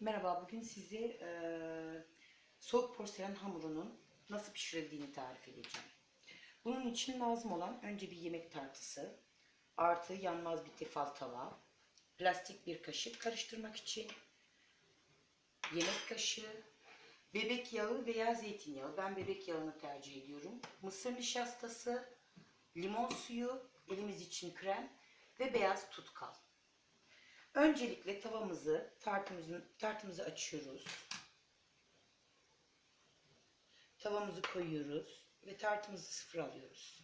Merhaba, bugün size e, soğuk porselen hamurunun nasıl pişirildiğini tarif edeceğim. Bunun için lazım olan önce bir yemek tartısı, artı yanmaz bir tefal tava, plastik bir kaşık karıştırmak için, yemek kaşığı, bebek yağı veya zeytinyağı. Ben bebek yağını tercih ediyorum. Mısır nişastası, limon suyu, elimiz için krem ve beyaz tutkal. Öncelikle tavamızı, tartımızın, tartımızı açıyoruz. Tavamızı koyuyoruz ve tartımızı sıfır alıyoruz.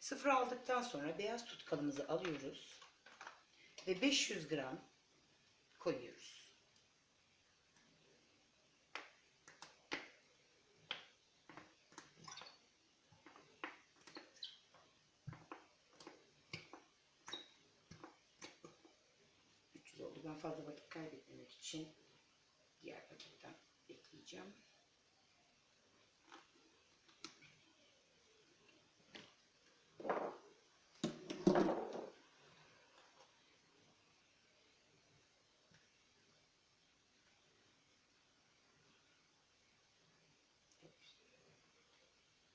Sıfır aldıktan sonra beyaz tutkalımızı alıyoruz ve 500 gram koyuyoruz. Ben fazla vakit kaybetmemek için diğer paketten ekleyeceğim.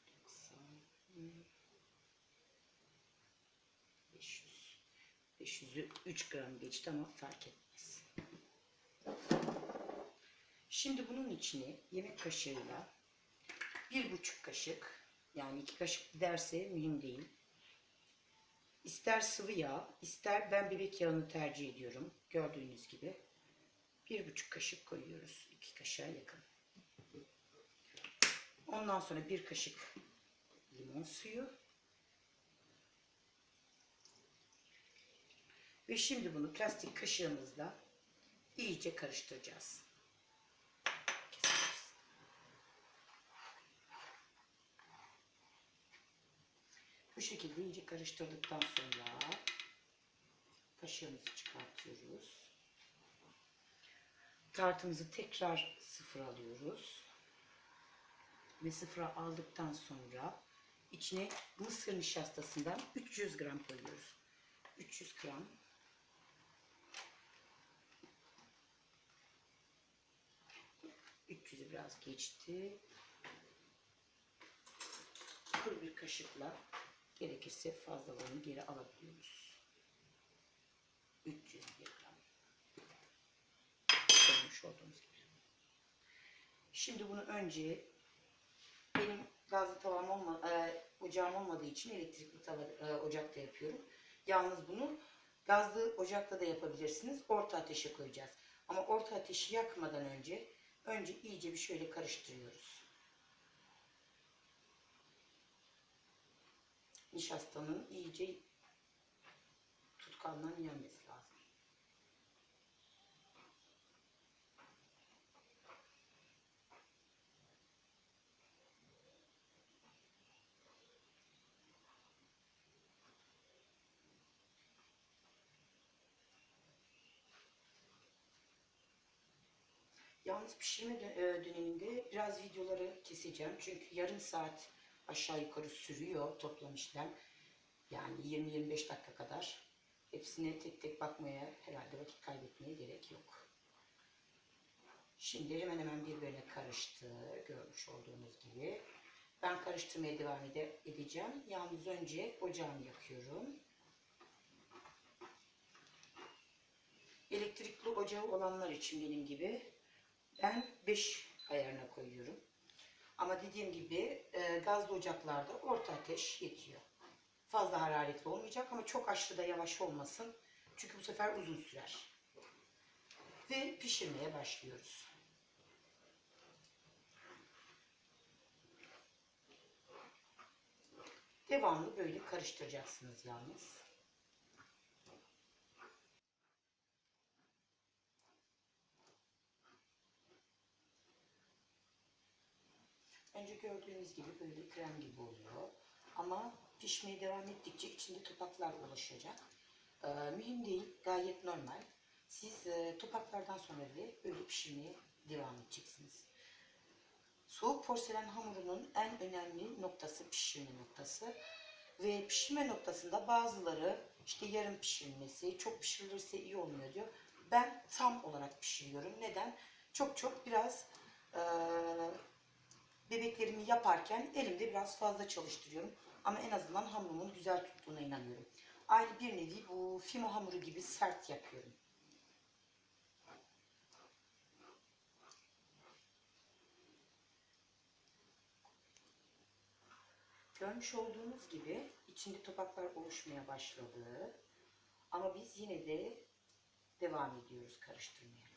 Doksan, 500. 500'ü 3 gram geçti ama fark etmez. Şimdi bunun içine yemek kaşığıyla bir buçuk kaşık yani iki kaşık giderse mühim değil. İster sıvı yağ, ister ben bebek yağını tercih ediyorum. Gördüğünüz gibi. Bir buçuk kaşık koyuyoruz. iki kaşığa yakın. Ondan sonra bir kaşık limon suyu. Ve şimdi bunu plastik kaşığımızla iyice karıştıracağız. Keseriz. Bu şekilde iyice karıştırdıktan sonra kaşığımızı çıkartıyoruz. Tartımızı tekrar sıfır alıyoruz. Ve sıfıra aldıktan sonra içine mısır nişastasından 300 gram koyuyoruz. 300 gram biraz geçti. Kuru bir kaşıkla gerekirse fazlalığını geri alabiliyoruz. 300 gram. Görmüş olduğunuz gibi. Şimdi bunu önce benim gazlı tavam olma, e, ocağım olmadığı için elektrikli tava, e, ocakta yapıyorum. Yalnız bunu gazlı ocakta da yapabilirsiniz. Orta ateşe koyacağız. Ama orta ateşi yakmadan önce önce iyice bir şöyle karıştırıyoruz. Nişastanın iyice tutkalından yenmesi lazım. Yalnız pişirme e, döneminde biraz videoları keseceğim. Çünkü yarım saat aşağı yukarı sürüyor toplam işlem. Yani 20-25 dakika kadar. Hepsine tek tek bakmaya herhalde vakit kaybetmeye gerek yok. Şimdi hemen hemen birbirine karıştı. Görmüş olduğunuz gibi. Ben karıştırmaya devam ede- edeceğim. Yalnız önce ocağımı yakıyorum. Elektrikli ocağı olanlar için benim gibi ben 5 ayarına koyuyorum. Ama dediğim gibi e, gazlı ocaklarda orta ateş yetiyor. Fazla hararetli olmayacak ama çok aşırı da yavaş olmasın. Çünkü bu sefer uzun sürer. Ve pişirmeye başlıyoruz. Devamlı böyle karıştıracaksınız yalnız. Önce gördüğünüz gibi böyle krem gibi oluyor. Ama pişmeye devam ettikçe içinde topaklar oluşacak. Ee, mühim değil, gayet normal. Siz e, topaklardan sonra bile böyle pişirmeye devam edeceksiniz. Soğuk porselen hamurunun en önemli noktası pişirme noktası. Ve pişirme noktasında bazıları işte yarım pişirilmesi, çok pişirilirse iyi olmuyor diyor. ben tam olarak pişiriyorum. Neden? Çok çok biraz eee, bebeklerimi yaparken elimde biraz fazla çalıştırıyorum. Ama en azından hamurumun güzel tuttuğuna inanıyorum. Aynı bir nevi bu fimo hamuru gibi sert yapıyorum. Görmüş olduğunuz gibi içinde topaklar oluşmaya başladı. Ama biz yine de devam ediyoruz karıştırmaya.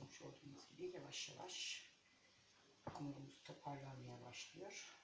Görmüş olduğunuz gibi yavaş yavaş hamurumuz toparlanmaya başlıyor.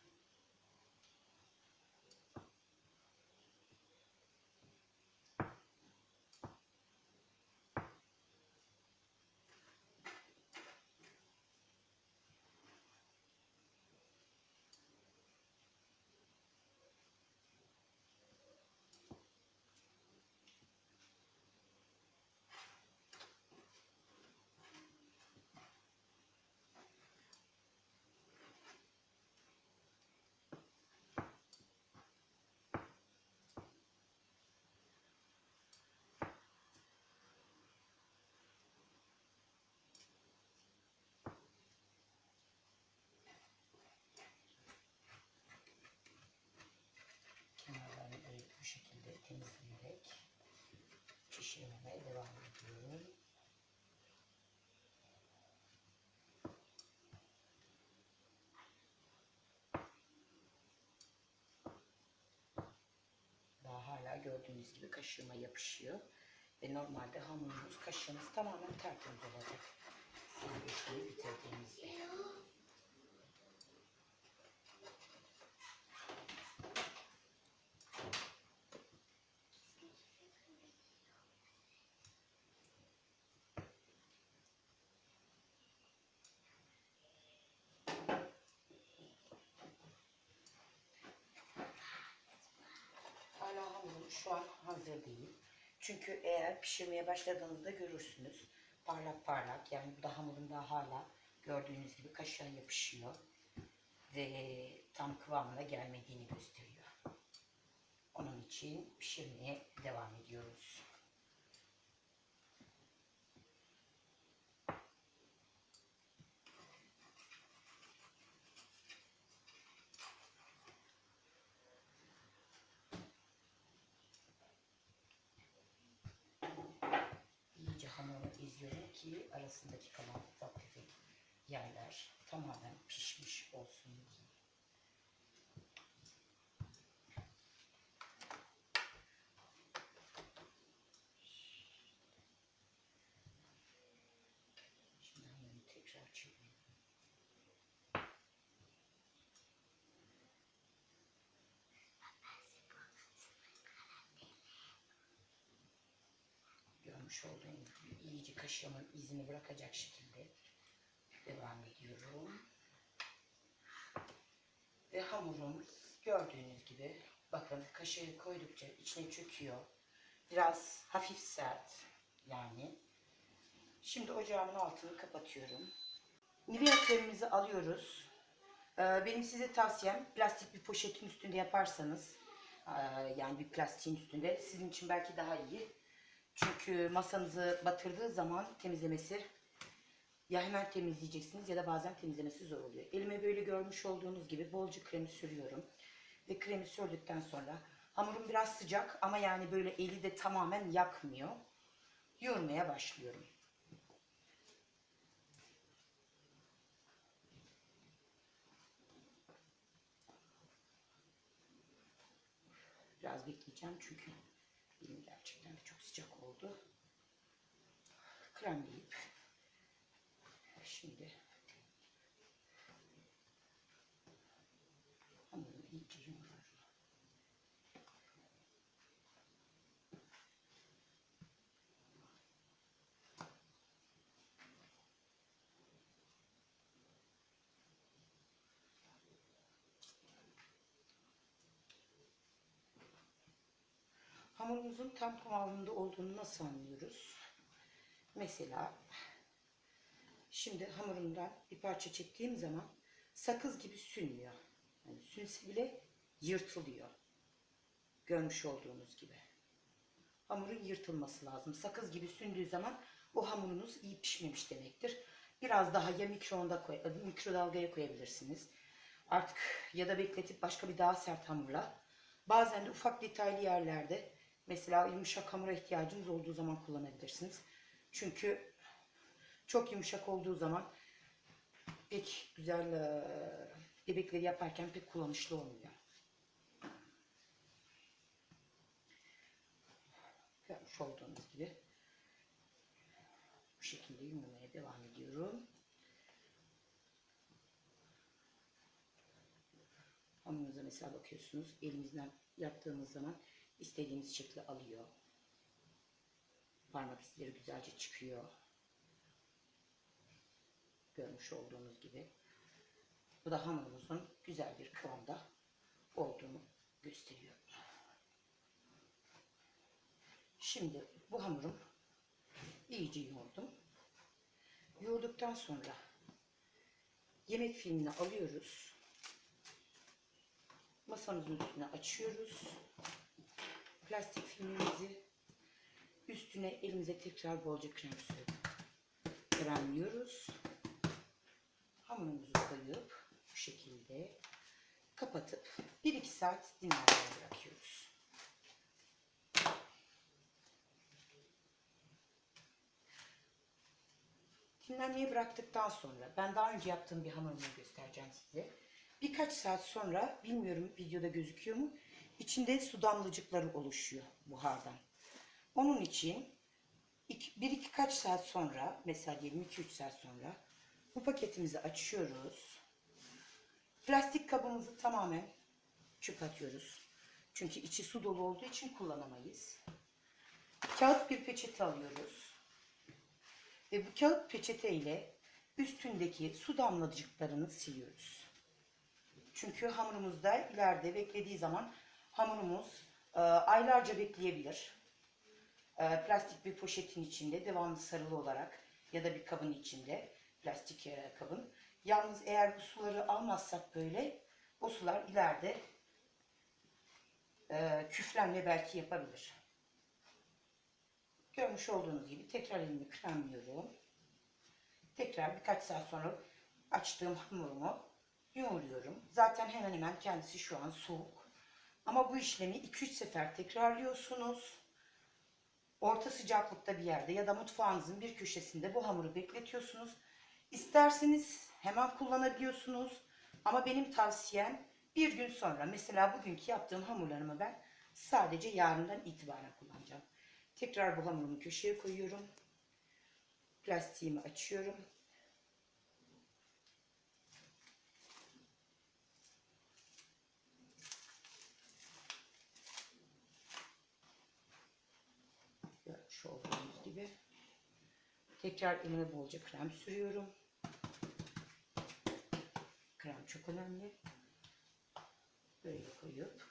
Kenarlarını evet bu şekilde temizleyerek pişirmeye devam ediyorum. Daha hala gördüğünüz gibi kaşığıma yapışıyor. Ve normalde hamurumuz, kaşığımız tamamen tertemiz olacak. Biz bu işlemi bitirdiğimizde. Hala hamurum şu an hazır değil. Çünkü eğer pişirmeye başladığınızda görürsünüz. Parlak parlak yani bu da hamurun daha hala gördüğünüz gibi kaşığa yapışıyor. Ve tam kıvamına gelmediğini gösteriyor. Onun için pişirmeye devam ediyoruz. iyice hamuru izliyorum ki arasındaki kalan ufak tefek yerler tamamen pişmiş olsun Görmüş gibi iyice kaşığımın izini bırakacak şekilde devam ediyorum. Ve hamurum gördüğünüz gibi bakın kaşığı koydukça içine çöküyor. Biraz hafif sert yani. Şimdi ocağımın altını kapatıyorum. Nivea kremimizi alıyoruz. Ee, Benim size tavsiyem plastik bir poşetin üstünde yaparsanız ee, yani bir plastiğin üstünde sizin için belki daha iyi. Çünkü masanızı batırdığı zaman temizlemesi ya hemen temizleyeceksiniz ya da bazen temizlemesi zor oluyor. Elime böyle görmüş olduğunuz gibi bolca kremi sürüyorum. Ve kremi sürdükten sonra hamurum biraz sıcak ama yani böyle eli de tamamen yakmıyor. Yoğurmaya başlıyorum. Biraz bekleyeceğim çünkü elim gerçekten de çok sıcak oldu. Kremleyip şimdi hamurumu iyice yoğuruyorum. Hamurumuzun tam kıvamında olduğunu nasıl anlıyoruz? Mesela şimdi hamurumdan bir parça çektiğim zaman sakız gibi sünmüyor. Yani sünse bile yırtılıyor. Görmüş olduğunuz gibi. Hamurun yırtılması lazım. Sakız gibi sündüğü zaman o hamurunuz iyi pişmemiş demektir. Biraz daha ya mikroonda koy, mikrodalgaya koyabilirsiniz. Artık ya da bekletip başka bir daha sert hamurla. Bazen de ufak detaylı yerlerde mesela yumuşak hamura ihtiyacınız olduğu zaman kullanabilirsiniz. Çünkü çok yumuşak olduğu zaman pek güzel e, yemekleri yaparken pek kullanışlı olmuyor. Görmüş olduğunuz gibi bu şekilde yumurmaya devam ediyorum. Hamurunuza mesela bakıyorsunuz elimizden yaptığımız zaman istediğimiz şekli alıyor. Parmak izleri güzelce çıkıyor. Görmüş olduğunuz gibi. Bu da hamurumuzun güzel bir kıvamda olduğunu gösteriyor. Şimdi bu hamurum iyice yoğurdum. Yoğurduktan sonra yemek filmini alıyoruz. Masamızın üstüne açıyoruz. Plastik filmimizi üstüne elimize tekrar bolca krem sürüp kremliyoruz. Hamurumuzu koyup bu şekilde kapatıp 1-2 saat dinlenmeye bırakıyoruz. Dinlenmeye bıraktıktan sonra ben daha önce yaptığım bir hamurumu göstereceğim size. Birkaç saat sonra bilmiyorum videoda gözüküyor mu içinde su damlacıkları oluşuyor buhardan. Onun için bir iki kaç saat sonra mesela diyelim 2-3 saat sonra bu paketimizi açıyoruz. Plastik kabımızı tamamen çöp atıyoruz. Çünkü içi su dolu olduğu için kullanamayız. Kağıt bir peçete alıyoruz. Ve bu kağıt peçete ile üstündeki su damlacıklarını siliyoruz. Çünkü hamurumuzda ileride beklediği zaman hamurumuz e, aylarca bekleyebilir. E, plastik bir poşetin içinde devamlı sarılı olarak ya da bir kabın içinde plastik e, kabın. Yalnız eğer bu suları almazsak böyle o sular ileride e, küflenme belki yapabilir. Görmüş olduğunuz gibi tekrar elimi kremliyorum. Tekrar birkaç saat sonra açtığım hamurumu yoğuruyorum. Zaten hemen hemen kendisi şu an soğuk. Ama bu işlemi 2-3 sefer tekrarlıyorsunuz. Orta sıcaklıkta bir yerde ya da mutfağınızın bir köşesinde bu hamuru bekletiyorsunuz. İsterseniz hemen kullanabiliyorsunuz. Ama benim tavsiyem bir gün sonra mesela bugünkü yaptığım hamurlarımı ben sadece yarından itibaren kullanacağım. Tekrar bu hamurumu köşeye koyuyorum. Plastiğimi açıyorum. Görmüş Görmüş olduğunuz gibi. Tekrar elime bolca krem sürüyorum. Krem çok önemli. Böyle koyup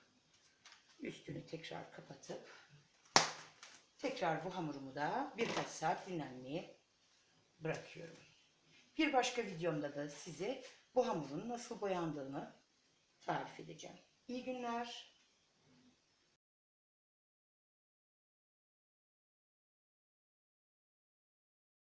üstünü tekrar kapatıp tekrar bu hamurumu da birkaç saat dinlenmeye bırakıyorum. Bir başka videomda da size bu hamurun nasıl boyandığını tarif edeceğim. İyi günler.